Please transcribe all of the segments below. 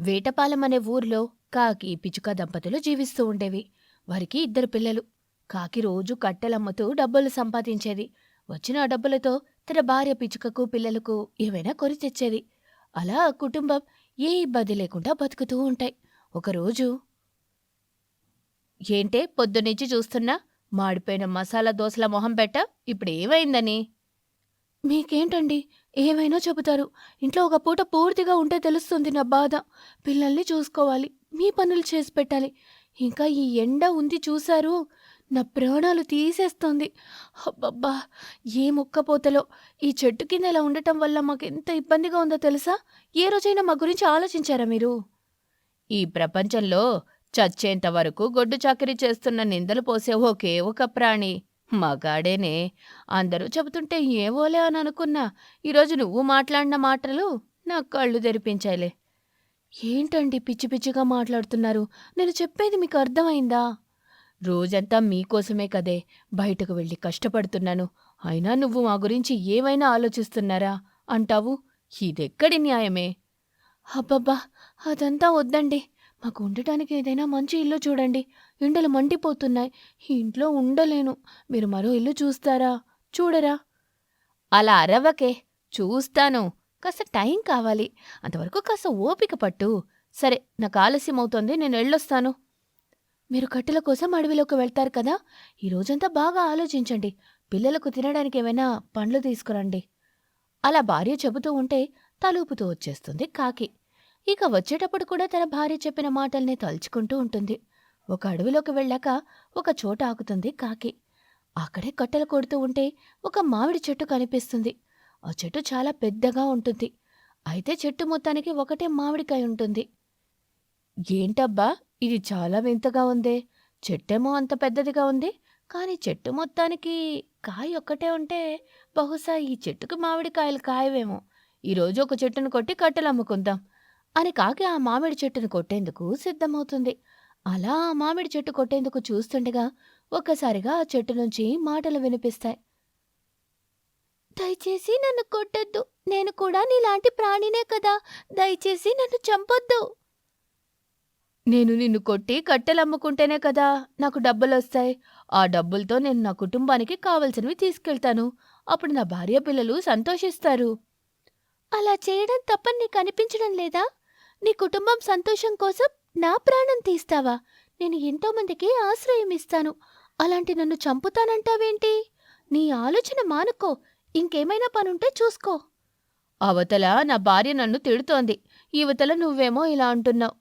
వేటపాలెం అనే ఊర్లో కాకి పిచుక దంపతులు జీవిస్తూ ఉండేవి. వారికి ఇద్దరు పిల్లలు. కాకి రోజు కట్టెలమ్ముతూ డబ్బులు సంపాదించేది. వచ్చిన ఆ డబ్బులతో తన భార్య పిచుకకు పిల్లలకు ఏవైనా కొని తెచ్చేది. అలా ఆ కుటుంబం ఏ ఇబ్బంది లేకుండా బతుకుతూ ఉంటాయి. ఒకరోజు ఏంటే పొద్దునుంచి చూస్తున్నా మాడిపోయిన మసాలా దోశల మొహం పెట్ట ఇప్పుడు ఏమైందని మీకేంటండి? ఏమైనా చెబుతారు. ఇంట్లో ఒక పూట పూర్తిగా ఉంటే తెలుస్తుంది నా బాధ. పిల్లల్ని చూసుకోవాలి. మీ పనులు చేసి పెట్టాలి. ఇంకా ఈ ఎండ ఉంది చూశారు? నా ప్రాణాలు తీసేస్తోంది. అబ్బబ్బా! ఏ ముక్కపోతలో? ఈ చెట్టు కింద ఇలా ఉండటం వల్ల మాకు ఎంత ఇబ్బందిగా ఉందో తెలుసా? ఏ రోజైనా మా గురించి ఆలోచించారా మీరు? ఈ ప్రపంచంలో చచ్చేంత వరకు గొడ్డు చాకరీ చేస్తున్న నిందలు పోసే ఒకే ఒక ప్రాణి. మగాడేనే. అందరూ చెబుతుంటే ఏవోలే అని అనుకున్నా ఈరోజు నువ్వు మాట్లాడిన మాటలు నా కళ్ళు తెరిపించాయిలే. ఏంటండి పిచ్చి పిచ్చిగా మాట్లాడుతున్నారు? నేను చెప్పేది మీకు అర్థమైందా? రోజంతా మీకోసమే కదే. బయటకు వెళ్ళి కష్టపడుతున్నాను. అయినా నువ్వు మా గురించి ఏమైనా ఆలోచిస్తున్నారా? అంటావు? ఇదెక్కడి న్యాయమే? అబ్బబ్బా! అదంతా వద్దండి. మాకు ఉండటానికి ఏదైనా మంచి ఇల్లు చూడండి. ఎండలు మండిపోతున్నాయి. ఈ ఇంట్లో ఉండలేను. మీరు మరో ఇల్లు చూస్తారా? చూడరా? అలా అరవకే. చూస్తాను. కాస్త టైం కావాలి. అంతవరకు కాస్త ఓపిక పట్టు. సరే నాకు ఆలస్యం అవుతోంది నేను వెళ్ళొస్తాను. మీరు కట్టెల కోసం అడవిలోకి వెళ్తారు కదా? ఈ రోజంతా బాగా ఆలోచించండి. పిల్లలకు తినడానికి ఏమైనా పండ్లు తీసుకురండి. అలా భార్య చెబుతూ ఉంటే తలూపుతూ వచ్చేస్తుంది కాకి. ఇక వచ్చేటప్పుడు కూడా తన భార్య చెప్పిన మాటల్ని తలుచుకుంటూ ఉంటుంది. ఒక అడవిలోకి వెళ్ళాక ఒక చోట ఆగుతుంది కాకి. అక్కడే కట్టెలు కొడుతూ ఉంటే ఒక మామిడి చెట్టు కనిపిస్తుంది. ఆ చెట్టు చాలా పెద్దగా ఉంటుంది. అయితే చెట్టు మొత్తానికి ఒకటే మామిడికాయ ఉంటుంది. ఏంటబ్బా ఇది చాలా వింతగా ఉందే. చెట్టేమో అంత పెద్దదిగా ఉంది. కానీ చెట్టు మొత్తానికి కాయ ఒక్కటే ఉంటే బహుశా ఈ చెట్టుకు మామిడికాయలు కాయవేమో. ఈరోజు ఒక చెట్టును కొట్టి కట్టెలు అమ్ముకుందాం. అని కాకి ఆ మామిడి చెట్టును కొట్టేందుకు సిద్ధమవుతుంది. అలా ఆ మామిడి చెట్టు కొట్టేందుకు చూస్తుండగా ఒక్కసారిగా ఆ చెట్టు నుంచి మాటలు వినిపిస్తాయి. దయచేసి నన్ను కొట్టొద్దు. నేను కూడా నీలాంటి ప్రాణినే కదా. దయచేసి నన్ను చంపొద్దు. నేను నిన్ను కొట్టి కట్టెలు అమ్ముకుంటేనే కదా నాకు డబ్బులు వస్తాయి ఆ డబ్బులతో నేను నా కుటుంబానికి కావలసినవి తీసుకెళ్తాను. అప్పుడు నా భార్య పిల్లలు సంతోషిస్తారు. అలా చేయడం తప్పని నీకు అనిపించడం లేదా? నీ కుటుంబం సంతోషం కోసం నా ప్రాణం తీస్తావా? నేను ఎంతో మందికి ఆశ్రయం ఇస్తాను. అలాంటి నన్ను చంపుతానంటావేంటి? నీ ఆలోచన మానుకో. ఇంకేమైనా పనుంటే చూసుకో. అవతల నా భార్య నన్ను తిడుతోంది. యువతల నువ్వేమో ఇలా అంటున్నావు.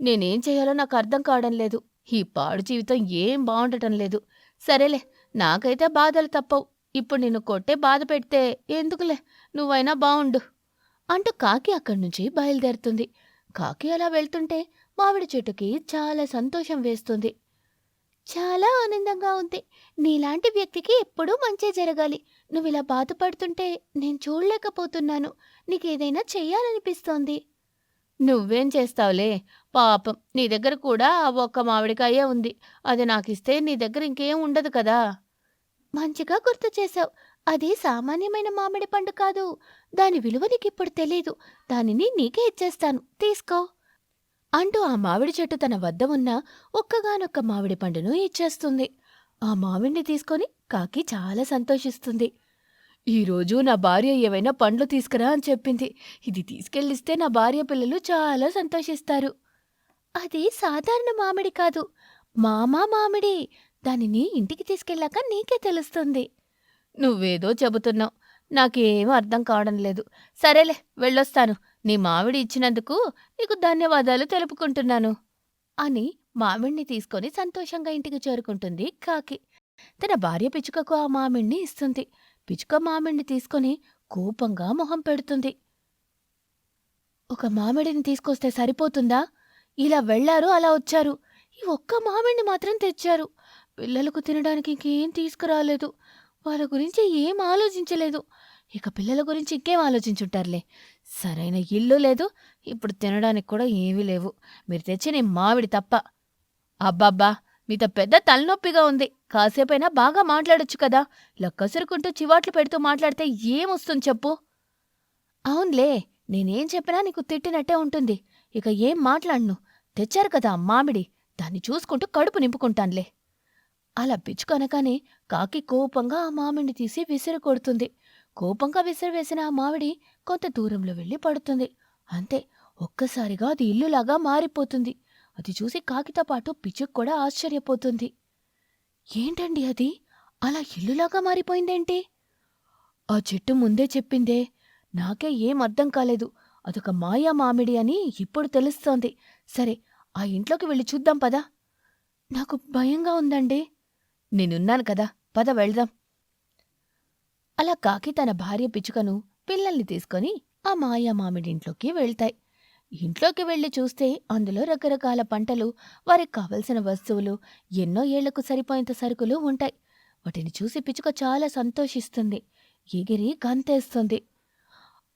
నేనేం చేయాలో నాకు అర్థం కావడం లేదు. ఈ పాడు జీవితం ఏం బాగుండటం లేదు. సరేలే నాకైతే బాధలు తప్పవు. ఇప్పుడు నిన్ను కొట్టే బాధ పెడితే ఎందుకులే? నువ్వైనా బావుండు. అంటూ కాకి అక్కడి నుంచి బయలుదేరుతుంది. కాకి అలా వెళ్తుంటే మామిడి చెట్టుకి చాలా సంతోషం వేస్తుంది. చాలా ఆనందంగా ఉంది. నీలాంటి వ్యక్తికి ఎప్పుడూ మంచే జరగాలి. నువ్వు ఇలా బాధపడుతుంటే నేను చూడలేకపోతున్నాను. నీకేదైనా చెయ్యాలనిపిస్తోంది. నువ్వేం చేస్తావులే? పాపం నీ దగ్గర కూడా ఆ ఒక్క మామిడికాయే ఉంది. అది నాకిస్తే నీ దగ్గర ఇంకేం ఉండదు కదా? మంచిగా గుర్తు చేశావు. అది సామాన్యమైన మామిడి పండు కాదు. దాని విలువ నీకిప్పుడు తెలీదు. దానిని నీకే ఇచ్చేస్తాను. తీసుకో. అంటూ ఆ మామిడి చెట్టు తన వద్ద ఉన్న ఒక్కగానొక్క మామిడి పండును ఇచ్చేస్తుంది. ఆ మామిడిని తీసుకొని కాకి చాలా సంతోషిస్తుంది. ఈరోజు నా భార్య ఏవైనా పండ్లు తీసుకురా అని చెప్పింది. ఇది తీసుకెళ్ళిస్తే నా భార్య పిల్లలు చాలా సంతోషిస్తారు. అది సాధారణ మామిడి కాదు. మామా మామిడి. దానిని ఇంటికి తీసుకెళ్ళాక నీకే తెలుస్తుంది. నువ్వేదో చెబుతున్నావు. నాకేం అర్థం కావడం లేదు. సరేలే వెళ్ళొస్తాను. నీ మామిడి ఇచ్చినందుకు నీకు ధన్యవాదాలు తెలుపుకుంటున్నాను. అని మామిడిని తీసుకొని సంతోషంగా ఇంటికి చేరుకుంటుంది కాకి. తన భార్య పిచ్చుకకు ఆ మామిడిని ఇస్తుంది. పిచ్చుక మామిడిని తీసుకొని కోపంగా మొహం పెడుతుంది. ఒక మామిడిని తీసుకొస్తే సరిపోతుందా? ఇలా వెళ్ళారు అలా వచ్చారు. ఈ ఒక్క మామిడిని మాత్రం తెచ్చారు. పిల్లలకు తినడానికి ఇంకేం తీసుకురాలేదు. వాళ్ళ గురించి ఏం ఆలోచించలేదు. ఇక పిల్లల గురించి ఇంకేం ఆలోచించుంటారులే. సరైన ఇల్లు లేదు. ఇప్పుడు తినడానికి కూడా ఏమీ లేవు. మీరు తెచ్చిన మావిడి తప్ప. అబ్బబ్బా! మీతో పెద్ద తలనొప్పిగా ఉంది. కాసేపైనా బాగా మాట్లాడొచ్చు కదా. లక్కసురుకుంటూ చివాట్లు పెడుతూ మాట్లాడితే ఏమొస్తుంది చెప్పు? అవునులే. నేనేం చెప్పినా నీకు తిట్టినట్టే ఉంటుంది. ఇక ఏం మాట్లాడను. తెచ్చారు కదా మామిడి. దాన్ని చూసుకుంటూ కడుపు నింపుకుంటాన్లే. అలా పిచ్చుకనగానే కాకి కోపంగా ఆ మామిడిని తీసి విసిరి కొడుతుంది. కోపంగా విసిరివేసిన ఆ మామిడి కొంత దూరంలో వెళ్ళి పడుతుంది. అంతే ఒక్కసారిగా అది ఇల్లులాగా మారిపోతుంది. అది చూసి కాకితో పాటు పిచ్చుకు కూడా ఆశ్చర్యపోతుంది. ఏంటండి అది? అలా ఇల్లులాగా మారిపోయిందేంటి? ఆ చెట్టు ముందే చెప్పిందే నాకే ఏం అర్థం కాలేదు. అదొక మాయా మామిడి అని ఇప్పుడు తెలుస్తోంది. సరే ఆ ఇంట్లోకి వెళ్ళి చూద్దాం పదా. నాకు భయంగా ఉందండి. నేనున్నాను కదా పద వెళ్దాం. అలా కాకి తన భార్య పిచ్చుకను పిల్లల్ని తీసుకొని ఆ మాయా మామిడింట్లోకి వెళ్తాయి. ఇంట్లోకి వెళ్ళి చూస్తే అందులో రకరకాల పంటలు వారికి కావలసిన వస్తువులు ఎన్నో ఏళ్ళకు సరిపోయేంత సరుకులు ఉంటాయి. వాటిని చూసి పిచ్చుక చాలా సంతోషిస్తుంది. ఎగిరి గంతేస్తుంది.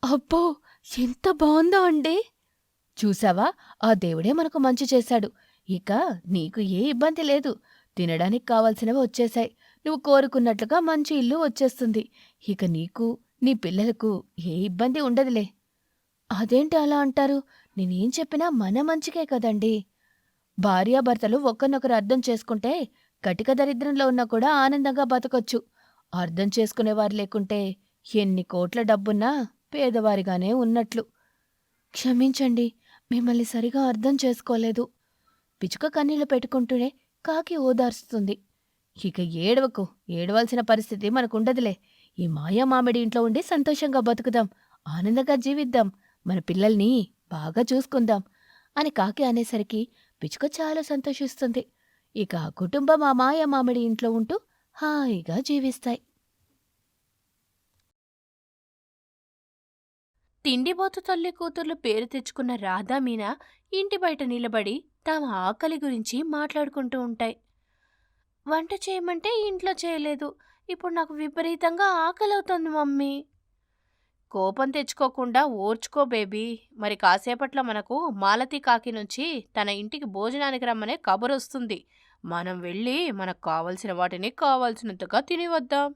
అబ్బో ఎంత బాగుందో అండి! చూసావా? ఆ దేవుడే మనకు మంచి చేశాడు. ఇక నీకు ఏ ఇబ్బంది లేదు. తినడానికి కావలసినవి వచ్చేశాయి. నువ్వు కోరుకున్నట్లుగా మంచి ఇల్లు వచ్చేస్తుంది. ఇక నీకు నీ పిల్లలకు ఏ ఇబ్బంది ఉండదులే. అదేంటి అలా అంటారు? నేనేం చెప్పినా మన మంచికే కదండి. భార్యాభర్తలు ఒకరినొకరు అర్థం చేసుకుంటే కటిక దరిద్రంలో ఉన్నా కూడా ఆనందంగా బతకొచ్చు. అర్థం చేసుకునేవారు లేకుంటే ఎన్ని కోట్ల డబ్బున్నా పేదవారిగానే ఉన్నట్లు. క్షమించండి మిమ్మల్ని సరిగా అర్థం చేసుకోలేదు. పిచుక కన్నీళ్ళు పెట్టుకుంటూనే కాకి ఓదార్స్తుంది ఇక ఏడవకు ఏడవలసిన పరిస్థితి మనకుండదులే. ఈ మాయా మామిడి ఇంట్లో ఉండి సంతోషంగా బతుకుదాం ఆనందంగా జీవిద్దాం మన పిల్లల్ని బాగా చూసుకుందాం అని కాకి అనేసరికి పిచుక చాలా సంతోషిస్తుంది. ఇక ఆ కుటుంబం ఆ మాయా మామిడి ఇంట్లో ఉంటూ హాయిగా జీవిస్తాయి. తిండిబోతు తల్లి కూతుర్లు పేరు తెచ్చుకున్న రాధా మీనా ఇంటి బయట నిలబడి తమ ఆకలి గురించి మాట్లాడుకుంటూ ఉంటాయి. వంట చేయమంటే ఇంట్లో చేయలేదు. ఇప్పుడు నాకు విపరీతంగా ఆకలి అవుతుంది మమ్మీ. కోపం తెచ్చుకోకుండా ఓర్చుకో బేబీ. మరి కాసేపట్లో మనకు మాలతి కాకి నుంచి తన ఇంటికి భోజనానికి రమ్మనే కబురు వస్తుంది మనం వెళ్ళి మనకు కావలసిన వాటిని కావాల్సినంతగా తిని వద్దాం.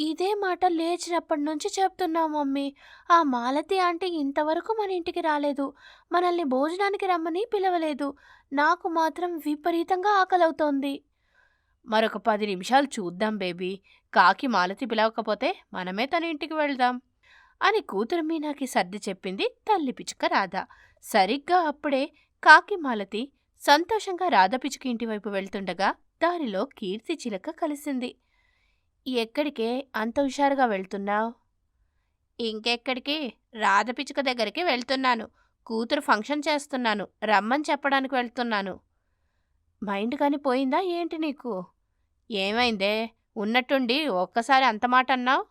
ఇదే మాట లేచినప్పటి నుంచి చెప్తున్నాం మమ్మీ. ఆ మాలతి ఆంటీ ఇంతవరకు మన ఇంటికి రాలేదు. మనల్ని భోజనానికి రమ్మని పిలవలేదు. నాకు మాత్రం విపరీతంగా ఆకలవుతోంది. మరొక పది నిమిషాలు చూద్దాం బేబీ. కాకి మాలతి పిలవకపోతే మనమే తన ఇంటికి వెళ్దాం. అని కూతురు మీనాకి సర్ది చెప్పింది తల్లి పిచుక రాధ. సరిగ్గా అప్పుడే కాకి మాలతి సంతోషంగా రాధ పిచుక ఇంటి వైపు వెళ్తుండగా దారిలో కీర్తి చిలక కలిసింది. ఎక్కడికే అంత హుషారుగా వెళ్తున్నావు? ఇంకెక్కడికి? రాధ దగ్గరికి వెళ్తున్నాను. కూతురు ఫంక్షన్ చేస్తున్నాను. రమ్మని చెప్పడానికి వెళ్తున్నాను. మైండ్ కాని పోయిందా ఏంటి నీకు? ఏమైందే? ఉన్నట్టుండి ఒక్కసారి అంత మాట అన్నావు?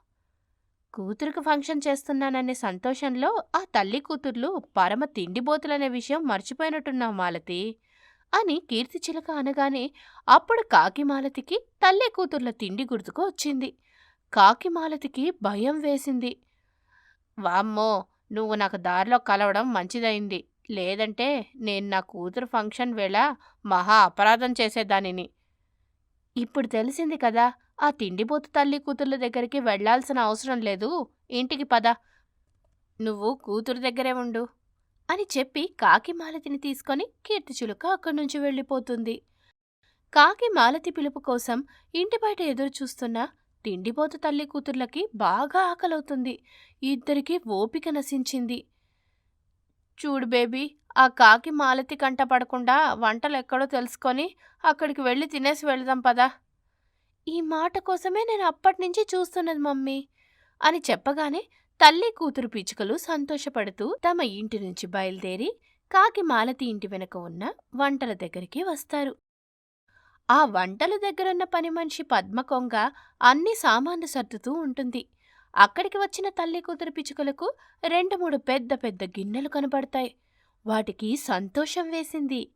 కూతురుకు ఫంక్షన్ చేస్తున్నాననే సంతోషంలో ఆ తల్లి కూతుర్లు పరమ తిండిబోతులనే విషయం మర్చిపోయినట్టున్నావు మాలతి. అని కీర్తిచిలక అనగానే అప్పుడు కాకిమాలతికి తల్లి కూతుర్ల తిండి గుర్తుకు వచ్చింది. కాకిమాలతికి భయం వేసింది. వామ్మో! నువ్వు నాకు దారిలో కలవడం మంచిదైంది లేదంటే నేను నా కూతురు ఫంక్షన్ వేళ మహా అపరాధం చేసేదానిని. ఇప్పుడు తెలిసింది కదా! ఆ తిండిపోతు తల్లి కూతుర్ల దగ్గరికి వెళ్ళాల్సిన అవసరం లేదు. ఇంటికి పద. నువ్వు కూతురు దగ్గరే ఉండు. అని చెప్పి కాకి మాలతిని తీసుకొని కీర్తిచులుక అక్కడి నుంచి వెళ్ళిపోతుంది. కాకి మాలతి పిలుపు కోసం ఇంటి బయట ఎదురు చూస్తున్న తిండిపోతు తల్లి కూతుర్లకి బాగా ఆకలవుతుంది. ఇద్దరికీ ఓపిక నశించింది. చూడు బేబీ ఆ కాకి మాలతి కంట పడకుండా వంటలు ఎక్కడో తెలుసుకొని అక్కడికి వెళ్ళి తినేసి వెళదాం పదా. ఈ మాట కోసమే నేను అప్పటినుంచి చూస్తున్నది మమ్మీ అని చెప్పగానే తల్లి కూతురు పిచ్చుకలు సంతోషపడుతూ తమ ఇంటి నుంచి బయలుదేరి కాకి మాలతి ఇంటి వెనక ఉన్న వంటల దగ్గరికి వస్తారు. ఆ వంటల దగ్గరున్న పని మనిషి పద్మకొంగ అన్ని సామాన్లు సర్దుతూ ఉంటుంది. అక్కడికి వచ్చిన తల్లి కూతురు పిచ్చుకలకు రెండు మూడు పెద్ద పెద్ద గిన్నెలు కనబడతాయి. వాటికి సంతోషం వేసింది.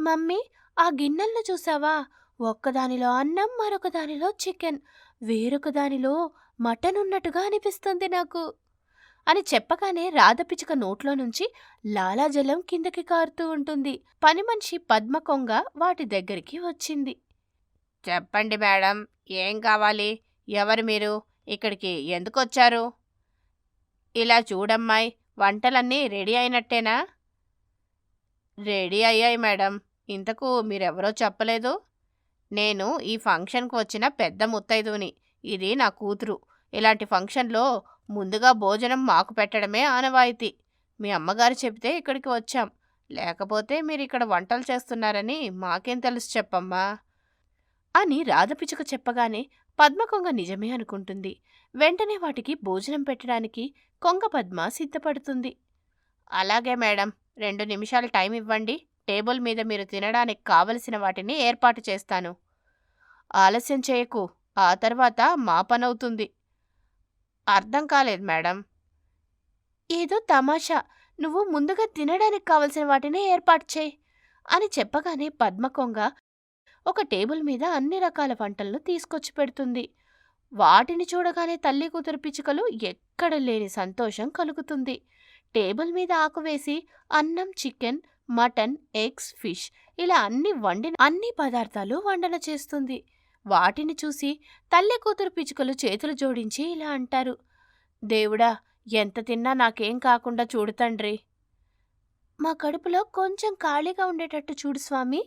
మమ్మీ ఆ గిన్నెలను చూసావా? ఒక్కదానిలో అన్నం మరొక దానిలో చికెన్. వేరొక దానిలో మటన్ ఉన్నట్టుగా అనిపిస్తుంది నాకు. అని చెప్పగానే రాధపిచుక నోట్లో నుంచి లాలాజలం కిందకి కారుతూ ఉంటుంది. పని మనిషి పద్మకొంగ వాటి దగ్గరికి వచ్చింది. చెప్పండి మేడం ఏం కావాలి? ఎవరు మీరు? ఇక్కడికి ఎందుకు వచ్చారు? ఇలా చూడమ్మాయి వంటలన్నీ రెడీ అయినట్టేనా? రెడీ అయ్యాయి మేడం. ఇంతకు మీరెవరో చెప్పలేదు. నేను ఈ ఫంక్షన్కు వచ్చిన పెద్ద ముత్తైదుని ఇది నా కూతురు. ఇలాంటి ఫంక్షన్లో ముందుగా భోజనం మాకు పెట్టడమే ఆనవాయితీ. మీ అమ్మగారు చెబితే ఇక్కడికి వచ్చాం. లేకపోతే మీరు ఇక్కడ వంటలు చేస్తున్నారని మాకేం తెలుసు చెప్పమ్మా. అని రాధపిచుక చెప్పగానే పద్మకొంగ నిజమే అనుకుంటుంది. వెంటనే వాటికి భోజనం పెట్టడానికి కొంగ పద్మ సిద్ధపడుతుంది. అలాగే మేడం రెండు నిమిషాలు టైం ఇవ్వండి. టేబుల్ మీద మీరు తినడానికి కావలసిన వాటిని ఏర్పాటు చేస్తాను. ఆలస్యం చేయకు. ఆ తర్వాత మా పనవుతుంది. అర్థం కాలేదు మేడం. ఏదో తమాషా. నువ్వు ముందుగా తినడానికి కావలసిన వాటిని ఏర్పాటు చేయి అని చెప్పగానే పద్మకొంగ ఒక టేబుల్ మీద అన్ని రకాల వంటలను తీసుకొచ్చి పెడుతుంది. వాటిని చూడగానే తల్లి కూతురు పిచ్చుకలు ఎక్కడ లేని సంతోషం కలుగుతుంది. టేబుల్ మీద ఆకు వేసి అన్నం చికెన్ మటన్ ఎగ్స్ ఫిష్ ఇలా అన్ని వండిన అన్ని పదార్థాలు వండన చేస్తుంది. వాటిని చూసి తల్లి కూతురు పిచ్చుకలు చేతులు జోడించి ఇలా అంటారు. దేవుడా ఎంత తిన్నా నాకేం కాకుండా చూడు తండ్రి. మా కడుపులో కొంచెం ఖాళీగా ఉండేటట్టు చూడు స్వామి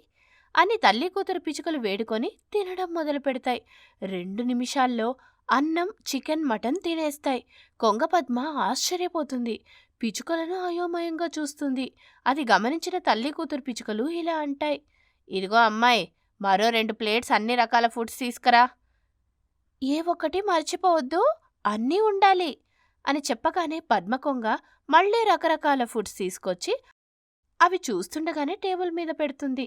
అని తల్లి కూతురు పిచ్చుకలు వేడుకొని తినడం మొదలు పెడతాయి. రెండు నిమిషాల్లో అన్నం చికెన్ మటన్ తినేస్తాయి. కొంగ పద్మ ఆశ్చర్యపోతుంది. పిచ్చుకలను అయోమయంగా చూస్తుంది. అది గమనించిన తల్లి కూతురు పిచ్చుకలు ఇలా అంటాయి. ఇదిగో అమ్మాయి మరో రెండు ప్లేట్స్ అన్ని రకాల ఫుడ్స్ తీసుకురా. ఏ ఒక్కటి మర్చిపోవద్దు అన్నీ ఉండాలి అని చెప్పగానే పద్మకొంగ మళ్ళీ రకరకాల ఫుడ్స్ తీసుకొచ్చి అవి చూస్తుండగానే టేబుల్ మీద పెడుతుంది.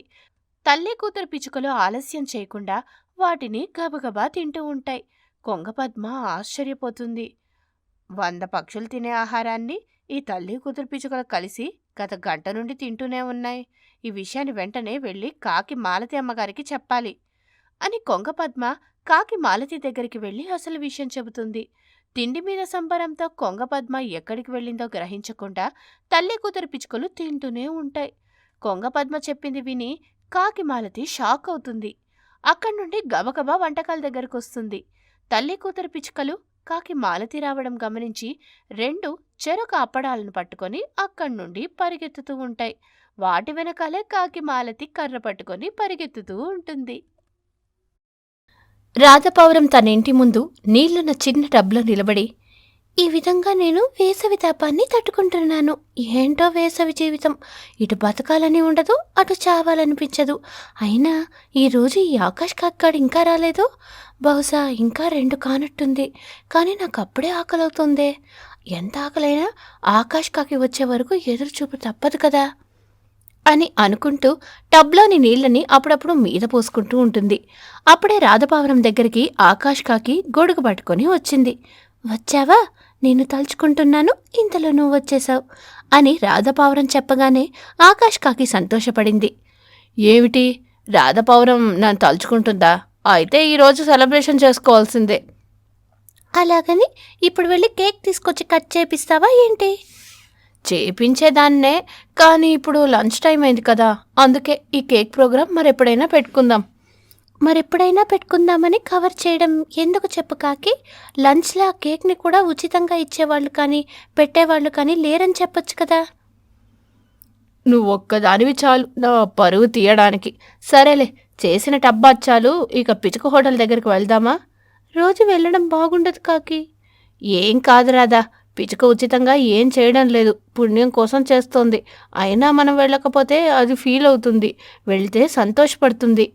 తల్లి కూతురు పిచ్చుకలు ఆలస్యం చేయకుండా వాటిని గబగబా తింటూ ఉంటాయి. కొంగ పద్మ ఆశ్చర్యపోతుంది. వంద పక్షులు తినే ఆహారాన్ని ఈ తల్లి కూతురు పిచ్చుకలు కలిసి గత గంట నుండి తింటూనే ఉన్నాయి. ఈ విషయాన్ని వెంటనే వెళ్ళి కాకి మాలతి అమ్మగారికి చెప్పాలి. అని కొంగ పద్మ కాకి మాలతి దగ్గరికి వెళ్ళి అసలు విషయం చెబుతుంది. తిండి మీద సంబరంతో కొంగ పద్మ ఎక్కడికి వెళ్ళిందో గ్రహించకుండా తల్లి కూతురు పిచ్చుకలు తింటూనే ఉంటాయి. కొంగ పద్మ చెప్పింది విని కాకి మాలతి షాక్ అవుతుంది. అక్కడి నుండి గబగబా వంటకాల దగ్గరకు వస్తుంది. తల్లి కూతురు పిచ్చుకలు కాకి మాలతి రావడం గమనించి రెండు చెరొక అప్పడాలను పట్టుకొని అక్కడి నుండి పరిగెత్తుతూ ఉంటాయి. వాటి వెనకాలే కాకి మాలతి కర్ర పట్టుకొని పరిగెత్తుతూ ఉంటుంది. రాధపౌరం తన ఇంటి ముందు నీళ్ళున్న చిన్న టబ్లో నిలబడి ఈ విధంగా నేను వేసవి తాపాన్ని తట్టుకుంటున్నాను. ఏంటో వేసవి జీవితం. ఇటు బతకాలని ఉండదు అటు చావాలనిపించదు. అయినా ఈరోజు ఈ ఆకాష్ కాక్కాడు ఇంకా రాలేదు? బహుశా ఇంకా రెండు కానట్టుంది. కానీ నాకు అప్పుడే ఆకలవుతుందే. ఎంత ఆకలైనా ఆకాష్ కాకి వచ్చే వరకు ఎదురు చూపు తప్పదు కదా. అని అనుకుంటూ టబ్లోని నీళ్ళని అప్పుడప్పుడు మీద పోసుకుంటూ ఉంటుంది. అప్పుడే రాధపావరం దగ్గరికి ఆకాష్ కాకి గొడుగు పట్టుకొని వచ్చింది. వచ్చావా? నేను తలుచుకుంటున్నాను. ఇంతలో నువ్వు వచ్చేశావు అని రాధపావరం చెప్పగానే ఆకాష్ కాకి సంతోషపడింది. ఏమిటి? రాధపావరం నన్ను తలుచుకుంటుందా? అయితే ఈరోజు సెలబ్రేషన్ చేసుకోవాల్సిందే. అలాగని ఇప్పుడు వెళ్ళి కేక్ తీసుకొచ్చి కట్ చేపిస్తావా ఏంటి? చేపించేదాన్నే కానీ ఇప్పుడు లంచ్ టైం అయింది కదా అందుకే ఈ కేక్ ప్రోగ్రాం మరెప్పుడైనా పెట్టుకుందాం. మరెప్పుడైనా పెట్టుకుందామని కవర్ చేయడం ఎందుకు చెప్పు కాకి? లంచ్లా కేక్ని కూడా ఉచితంగా ఇచ్చేవాళ్ళు కానీ పెట్టేవాళ్ళు కానీ లేరని చెప్పొచ్చు కదా. నువ్వు ఒక్కదానివి చాలు నా పరువు తీయడానికి. సరేలే చేసిన టబ్బా చాలు ఇక పిచుకు హోటల్ దగ్గరికి వెళ్దామా? రోజు వెళ్ళడం బాగుండదు కాకి. ఏం కాదు రాదా పిచుక ఉచితంగా ఏం చేయడం లేదు. పుణ్యం కోసం చేస్తోంది. అయినా మనం వెళ్ళకపోతే అది ఫీల్ అవుతుంది. వెళ్తే సంతోషపడుతుంది.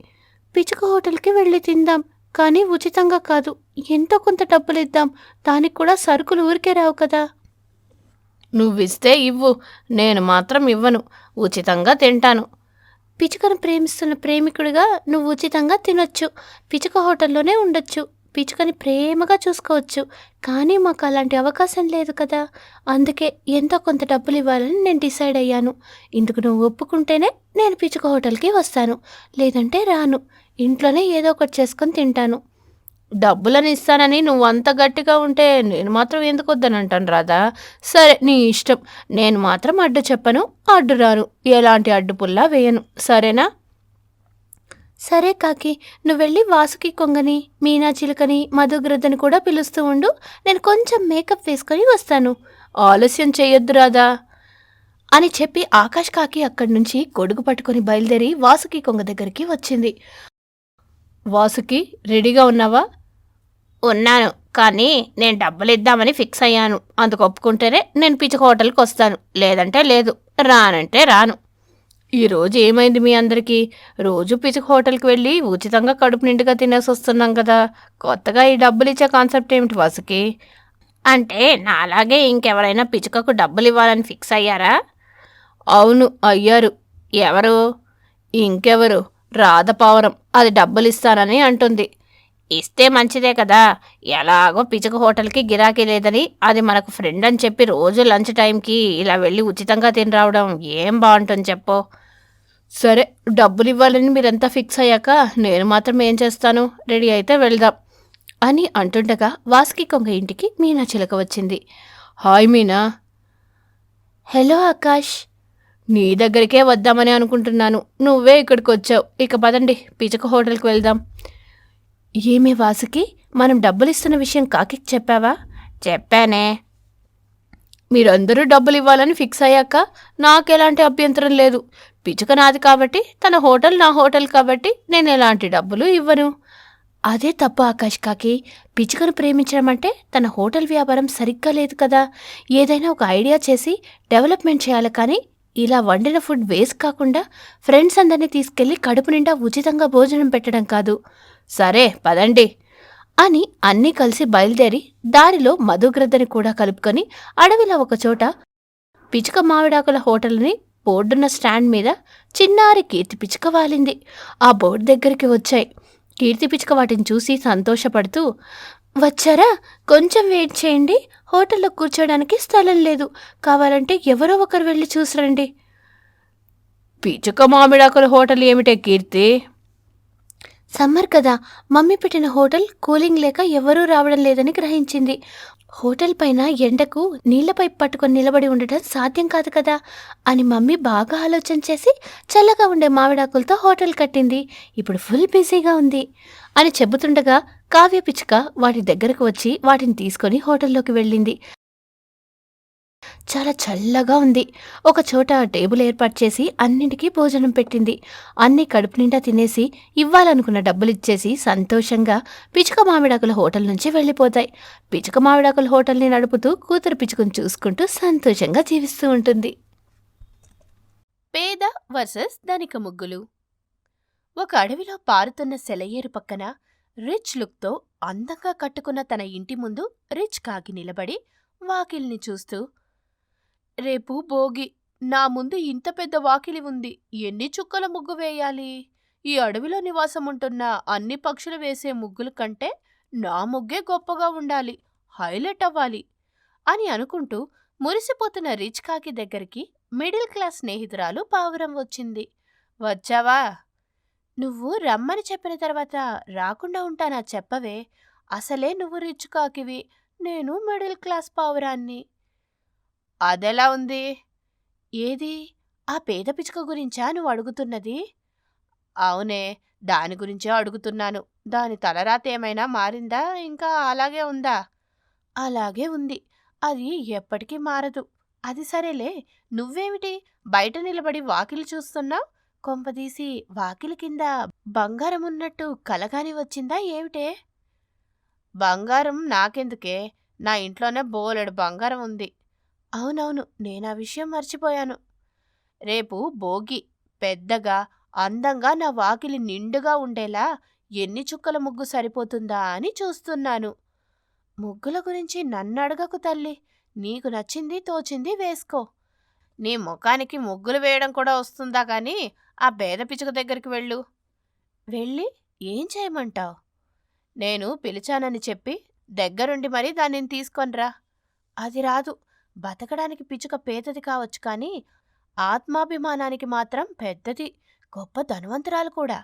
పిచుక హోటల్కి వెళ్ళి తిందాం. కానీ ఉచితంగా కాదు. ఎంతో కొంత డబ్బులు ఇద్దాం. దానికి కూడా సరుకులు ఊరికే రావు కదా. నువ్విస్తే ఇవ్వు. నేను మాత్రం ఇవ్వను. ఉచితంగా తింటాను. పిచుకను ప్రేమిస్తున్న ప్రేమికుడిగా నువ్వు ఉచితంగా తినొచ్చు. పిచుక హోటల్లోనే ఉండొచ్చు. పిచుకని ప్రేమగా చూసుకోవచ్చు. కానీ మాకు అలాంటి అవకాశం లేదు కదా. అందుకే ఎంతో కొంత డబ్బులు ఇవ్వాలని నేను డిసైడ్ అయ్యాను. ఇందుకు నువ్వు ఒప్పుకుంటేనే నేను పిచుక హోటల్కి వస్తాను. లేదంటే రాను. ఇంట్లోనే ఏదో ఒకటి చేసుకొని తింటాను. డబ్బులను ఇస్తానని నువ్వు అంత గట్టిగా ఉంటే నేను మాత్రం ఎందుకు వద్దనంటాను రాదా సరే నీ ఇష్టం. నేను మాత్రం అడ్డు చెప్పను అడ్డు రాను. ఎలాంటి అడ్డు పుల్లా వేయను. సరేనా? సరే కాకి నువ్వు వెళ్ళి వాసుకి కొంగని మీనా చిలుకని మధుగ్రద్దని కూడా పిలుస్తూ ఉండు. నేను కొంచెం మేకప్ వేసుకొని వస్తాను. ఆలస్యం చేయొద్దు రాదా అని చెప్పి ఆకాష్ కాకి అక్కడి నుంచి గొడుగు పట్టుకుని బయలుదేరి వాసుకి కొంగ దగ్గరికి వచ్చింది. వాసుకి రెడీగా ఉన్నావా? ఉన్నాను కానీ నేను డబ్బులు ఇద్దామని ఫిక్స్ అయ్యాను. అందుకు ఒప్పుకుంటేనే నేను పిచ్చుక హోటల్కి వస్తాను. లేదంటే లేదు రానంటే రాను. ఈ రోజు ఏమైంది మీ అందరికీ? రోజు పిచ్చుక హోటల్కి వెళ్ళి ఉచితంగా కడుపు నిండుగా తినేసి వస్తున్నాం కదా. కొత్తగా ఈ డబ్బులు ఇచ్చే కాన్సెప్ట్ ఏమిటి వసకి? అంటే నాలాగే ఇంకెవరైనా పిచ్చుకకు డబ్బులు ఇవ్వాలని ఫిక్స్ అయ్యారా? అవును అయ్యారు. ఎవరు? ఇంకెవరు? రాధపావరం అది డబ్బులు ఇస్తానని అంటుంది. ఇస్తే మంచిదే కదా. ఎలాగో పిచ్చుక హోటల్కి గిరాకీ లేదని అది మనకు ఫ్రెండ్ అని చెప్పి రోజు లంచ్ టైంకి ఇలా వెళ్ళి ఉచితంగా తిని రావడం ఏం బాగుంటుంది చెప్పు. సరే డబ్బులు ఇవ్వాలని మీరంతా ఫిక్స్ అయ్యాక నేను మాత్రం ఏం చేస్తాను? రెడీ అయితే వెళ్దాం అని అంటుండగా వాసుకి కొంగ ఇంటికి మీనా చిలక వచ్చింది. హాయ్ మీనా. హలో ఆకాష్. నీ దగ్గరికే వద్దామని అనుకుంటున్నాను. నువ్వే ఇక్కడికి వచ్చావు. ఇక పదండి పిచక హోటల్కి వెళ్దాం. ఏమే వాసుకి? మనం డబ్బులు ఇస్తున్న విషయం కాకి చెప్పావా? చెప్పానే. మీరందరూ డబ్బులు ఇవ్వాలని ఫిక్స్ అయ్యాక నాకెలాంటి అభ్యంతరం లేదు. పిచుక నాది కాబట్టి తన హోటల్ నా హోటల్ కాబట్టి నేను ఎలాంటి డబ్బులు ఇవ్వను. అదే తప్పు ఆకాష్ కాకి. పిచుకను ప్రేమించడం అంటే తన హోటల్ వ్యాపారం సరిగ్గా లేదు కదా. ఏదైనా ఒక ఐడియా చేసి డెవలప్మెంట్ చేయాలి కానీ ఇలా వండిన ఫుడ్ వేస్ట్ కాకుండా ఫ్రెండ్స్ అందరినీ తీసుకెళ్ళి కడుపు నిండా ఉచితంగా భోజనం పెట్టడం కాదు. సరే పదండి. అని అన్నీ కలిసి బయలుదేరి దారిలో మధుగ్రద్దని కూడా కలుపుకొని అడవిలో ఒకచోట పిచుక మామిడాకుల హోటల్ని బోర్డున్న స్టాండ్ మీద చిన్నారి కీర్తి పిచుక వాలింది. ఆ బోర్డు దగ్గరికి వచ్చాయి. కీర్తి పిచుక వాటిని చూసి సంతోషపడుతూ వచ్చారా? కొంచెం వెయిట్ చేయండి. హోటల్లో కూర్చోడానికి స్థలం లేదు. కావాలంటే ఎవరో ఒకరు వెళ్ళి చూసిరండి. పిచుక మామిడాకుల హోటల్ ఏమిటే కీర్తి? సమ్మర్ కదా మమ్మీ పెట్టిన హోటల్ కూలింగ్ లేక ఎవరూ రావడం లేదని గ్రహించింది. హోటల్ పైన ఎండకు నీళ్ళపై పట్టుకొని నిలబడి ఉండటం సాధ్యం కాదు కదా అని మమ్మీ బాగా ఆలోచన చేసి చల్లగా ఉండే మామిడాకులతో హోటల్ కట్టింది. ఇప్పుడు ఫుల్ బిజీగా ఉంది అని చెబుతుండగా కావ్య పిచ్చుక వాటి దగ్గరకు వచ్చి వాటిని తీసుకొని హోటల్లోకి వెళ్ళింది. చాలా చల్లగా ఉంది. ఒక చోట టేబుల్ ఏర్పాటు చేసి అన్నింటికీ భోజనం పెట్టింది. అన్ని కడుపు నిండా తినేసి ఇవ్వాలనుకున్న డబ్బులు ఇచ్చేసి సంతోషంగా పిచుక మామిడాకుల హోటల్ నుంచి వెళ్ళిపోతాయి. పిచుక మామిడాకుల హోటల్ని నడుపుతూ కూతురు పిచుకుని చూసుకుంటూ సంతోషంగా జీవిస్తూ ఉంటుంది. పేద వర్సెస్ ధనిక ముగ్గులు. ఒక అడవిలో పారుతున్న సెలయేరు పక్కన రిచ్ లుక్తో అందంగా కట్టుకున్న తన ఇంటి ముందు రిచ్ కాకి నిలబడి వాకిల్ని చూస్తూ రేపు భోగి. నా ముందు ఇంత పెద్ద వాకిలి ఉంది. ఎన్ని చుక్కల ముగ్గు వేయాలి? ఈ అడవిలో నివాసం ఉంటున్న అన్ని పక్షులు వేసే ముగ్గుల కంటే నా ముగ్గే గొప్పగా ఉండాలి. హైలైట్ అవ్వాలి. అని అనుకుంటూ మురిసిపోతున్న రిచ్ కాకి దగ్గరికి మిడిల్ క్లాస్ స్నేహితురాలు పావురం వచ్చింది. వచ్చావా? నువ్వు రమ్మని చెప్పిన తర్వాత రాకుండా ఉంటానా చెప్పవే? అసలే నువ్వు రిచ్ కాకివి. నేను మిడిల్ క్లాస్ పావురాన్ని. అదెలా ఉంది? ఏది? ఆ పేద పిచ్చుక గురించా నువ్వు అడుగుతున్నది? అవునే దాని గురించే అడుగుతున్నాను. దాని తలరాత ఏమైనా మారిందా? ఇంకా అలాగే ఉందా? అలాగే ఉంది. అది ఎప్పటికీ మారదు. అది సరేలే. నువ్వేమిటి? బయట నిలబడి వాకిలి చూస్తున్నావు? కొంపదీసి వాకిలి కింద బంగారం ఉన్నట్టు కలగాని వచ్చిందా ఏమిటే? బంగారం నాకెందుకే? నా ఇంట్లోనే బోలెడు బంగారం ఉంది. అవునవును నేను ఆ విషయం మర్చిపోయాను. రేపు భోగి పెద్దగా అందంగా నా వాకిలి నిండుగా ఉండేలా ఎన్ని చుక్కల ముగ్గు సరిపోతుందా అని చూస్తున్నాను. ముగ్గుల గురించి నన్ను అడగకు తల్లి నీకు నచ్చింది తోచింది వేసుకో. నీ ముఖానికి ముగ్గులు వేయడం కూడా వస్తుందా కానీ ఆ పేద పిచ్చుక దగ్గరికి వెళ్ళు. వెళ్ళి ఏం చేయమంటావు? నేను పిలిచానని చెప్పి దగ్గరుండి మరీ దానిని తీసుకొనిరా. అది రాదు. బతకడానికి పిచ్చుక పేదది కావచ్చు కానీ ఆత్మాభిమానానికి మాత్రం పెద్దది గొప్ప ధనవంతురాలు కూడా.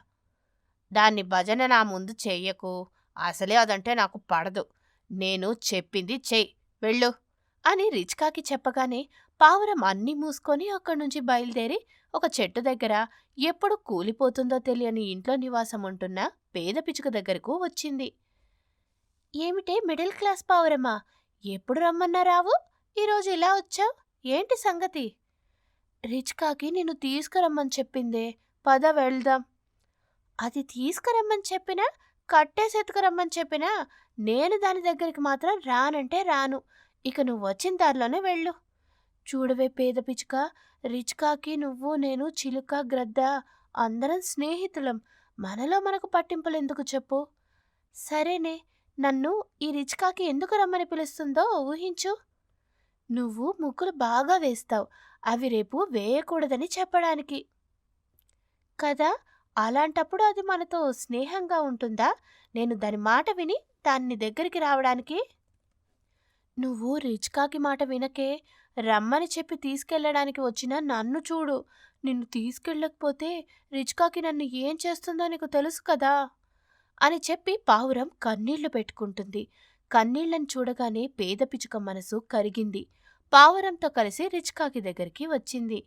దాన్ని భజన నా ముందు చెయ్యకు. అసలే అదంటే నాకు పడదు. నేను చెప్పింది చెయ్యి వెళ్ళు అని రిచ్కాకి చెప్పగానే పావురం అన్నీ మూసుకొని అక్కడి నుంచి బయలుదేరి ఒక చెట్టు దగ్గర ఎప్పుడు కూలిపోతుందో తెలియని ఇంట్లో నివాసం ఉంటున్న పేద పిచుక దగ్గరకు వచ్చింది. ఏమిటే మిడిల్ క్లాస్ పావురమ్మా ఎప్పుడు రమ్మన్నా రావు ఈరోజు ఇలా వచ్చావు? ఏంటి సంగతి? రిచ్కాకి నిన్ను తీసుకురమ్మని చెప్పిందే. పద వెళ్దాం. అది తీసుకురమ్మని చెప్పినా? కట్టేసి ఎత్తుకురమ్మని చెప్పినా? నేను దాని దగ్గరికి మాత్రం రానంటే రాను. ఇక నువ్వు వచ్చిన దారిలోనే వెళ్ళు. చూడవే పేద పిచ్చుక రిచ్కాకి నువ్వు నేను చిలుక గ్రద్ద అందరం స్నేహితులం. మనలో మనకు పట్టింపులు ఎందుకు చెప్పు? సరేనే. నన్ను ఈ రిచ్కాకి ఎందుకు రమ్మని పిలుస్తుందో ఊహించు. నువ్వు ముగ్గులు బాగా వేస్తావు. అవి రేపు వేయకూడదని చెప్పడానికి. కదా? అలాంటప్పుడు అది మనతో స్నేహంగా ఉంటుందా? నేను దాని మాట విని దాన్ని దగ్గరికి రావడానికి. నువ్వు రిచ్కాకి మాట వినకే రమ్మని చెప్పి తీసుకెళ్ళడానికి వచ్చిన నన్ను చూడు. నిన్ను తీసుకెళ్ళకపోతే రిచ్కాకి నన్ను ఏం చేస్తుందో నీకు తెలుసు కదా? అని చెప్పి పావురం కన్నీళ్ళు పెట్టుకుంటుంది. కన్నీళ్ళను చూడగానే పేద పిచుక మనసు కరిగింది. పావురంతో కలిసి రిచ్కాకి దగ్గరికి వచ్చింది.